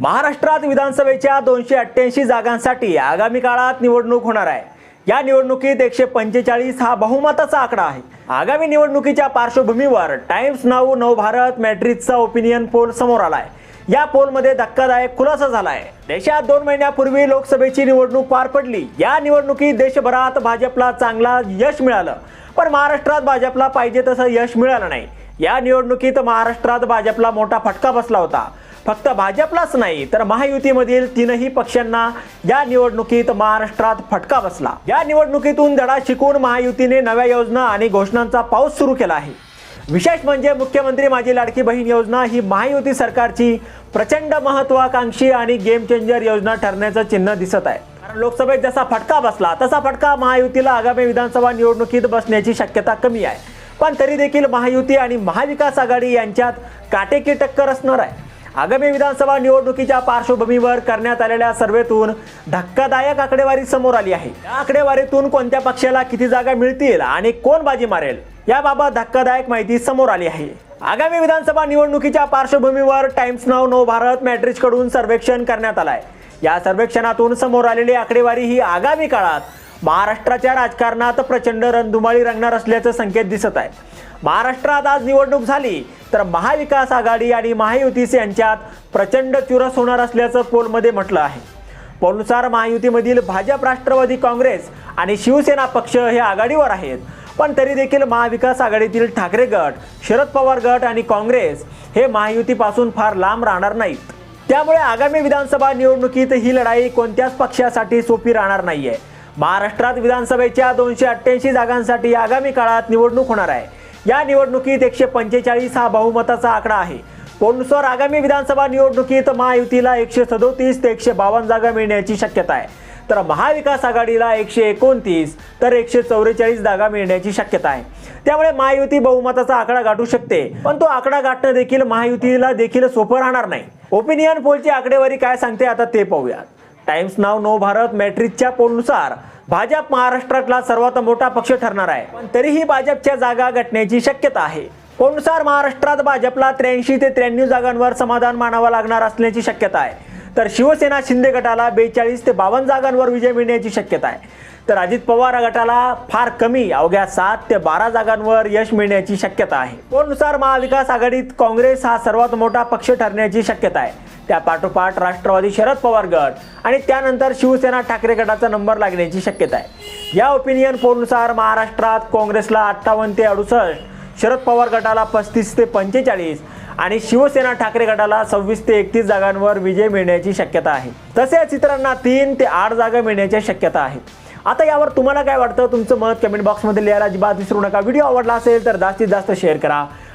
महाराष्ट्रात विधानसभेच्या दोनशे अठ्ठ्याऐंशी जागांसाठी आगामी काळात निवडणूक होणार आहे. या निवडणुकीत एकशे पंचेचाळीस हा बहुमताचा आकडा आहे. आगामी निवडणुकीच्या पार्श्वभूमीवर टाइम्स नाऊ नवभारत मॅट्रिकचा ओपिनियन पोल समोर आलाय. या पोलमध्ये धक्कादायक खुलासा झालाय. देशात दोन महिन्यापूर्वी लोकसभेची निवडणूक पार पडली. या निवडणुकीत देशभरात भाजपला चांगला यश मिळालं. पण महाराष्ट्रात भाजपला पाहिजे तसं यश मिळालं नाही. या निवडणुकीत महाराष्ट्रात भाजपला मोठा फटका बसला होता. फक्त भाजपलाच नाही तर महायुतीमधील तीनही पक्षांना या निवडणुकीत महाराष्ट्रात फटका बसला. या निवडणुकीतून धडा शिकून महायुतीने नव्या योजना आणि घोषणांचा पाऊस सुरू केला आहे. विशेष म्हणजे मुख्यमंत्री माझी लाडकी बहीण योजना ही महायुती सरकारची प्रचंड महत्वाकांक्षी आणि गेम चेंजर योजना ठरण्याचं चिन्ह दिसत आहे. कारण लोकसभेत जसा फटका बसला तसा फटका महायुतीला आगामी विधानसभा निवडणुकीत बसण्याची शक्यता कमी आहे. पण तरी देखील महायुती आणि महाविकास आघाडी यांच्यात काटेकी टक्कर असणार आहे. आगामी विधानसभा निवडणुकीच्या पार्श्वभूमीवर करण्यात आलेल्या सर्वेतून धक्कादायक आकडेवारी समोर आली आहे. या आकडेवारीतून कोणत्या पक्षाला किती जागा मिळतील आणि कोण बाजी मारेल याबाबत धक्कादायक माहिती समोर आली आहे. आगामी विधानसभा निवडणुकीच्या पार्श्वभूमीवर टाइम्स नाव नो भारत मॅट्रिक्सकडून सर्वेक्षण करण्यात आलाय. या सर्वेक्षणातून समोर आलेली आकडेवारी ही आगामी काळात महाराष्ट्राच्या राजकारणात प्रचंड रणधुमाळी रंगणार असल्याचं संकेत दिसत आहे. महाराष्ट्रात आज निवडणूक झाली तर महाविकास आघाडी आणि महायुतीस यांच्यात प्रचंड चुरस होणार असल्याचं पोलमध्ये म्हटलं आहे. पोलनुसार महायुतीमधील भाजप राष्ट्रवादी काँग्रेस आणि शिवसेना पक्ष हे आघाडीवर आहेत. पण तरी देखील महाविकास आघाडीतील ठाकरे गट शरद पवार गट आणि काँग्रेस हे महायुतीपासून फार लांब राहणार नाहीत. त्यामुळे आगामी विधानसभा निवडणुकीत ही लढाई कोणत्याच पक्षासाठी सोपी राहणार नाहीये. महाराष्ट्रात विधानसभेच्या दोनशे अठ्ठ्याऐंशी जागांसाठी आगामी काळात निवडणूक होणार आहे. या निवडणुकीत एकशे पंचेचाळीस हा बहुमताचा आकडा आहे. पोलनुसार आगामी विधानसभा निवडणुकीत महायुतीला एकशे सदोतीस ते एकशे बावन्न जागा मिळण्याची शक्यता आहे. तर महाविकास आघाडीला एकशे एकोणतीस तर एकशे चौवेचाळीस जागा मिळण्याची शक्यता आहे. त्यामुळे महायुती बहुमताचा आकडा गाठू शकते. पण तो आकडा गाठणं देखील महायुतीला देखील सोपं राहणार नाही. ओपिनियन पोलची आकडेवारी काय सांगते आता ते पाहूयात. टाइम्स नाव नो भारत मॅट्रिकच्या पोलनुसार भाजप महाराष्ट्रातला सर्वात मोठा पक्ष ठरणार आहे. पण तरीही भाजपच्या जागा गटण्याची शक्यता आहे. कोणसार महाराष्ट्रात भाजपला त्र्याऐंशी ते त्र्याण्णव जागांवर समाधान मानावं लागणार असल्याची शक्यता आहे. तर शिवसेना शिंदे गटाला बेचाळीस ते बावन्न जागांवर विजय मिळण्याची शक्यता आहे. तर अजित पवार गटाला फार कमी अवघ्या सात ते बारा जागांवर यश मिळण्याची शक्यता आहे. पोलनुसार महाविकास आघाडीत काँग्रेस हा सर्वात मोठा पक्ष ठरण्याची शक्यता आहे. त्या पाठोपाठ राष्ट्रवादी शरद पवार गट आणि त्यानंतर शिवसेना ठाकरे गटाचा नंबर लागण्याची शक्यता आहे. या ओपिनियन पोलनुसार महाराष्ट्रात काँग्रेसला अठ्ठावन्न ते अडुसष्ट शरद पवार गटाला पस्तीस ते पंचेचाळीस आणि शिवसेना ठाकरे गटाला सव्वीस ते एकतीस जागांवर विजय मिळण्याची शक्यता आहे. तसेच इतरांना तीन ते आठ जागा मिळण्याची शक्यता आहे. आता यावर तुम्हाला काय वाटतं? तुमचं मत कमेंट बॉक्समध्ये लिहायला अजिबात विसरू नका. व्हिडिओ आवडला असेल तर जास्तीत जास्त शेअर करा.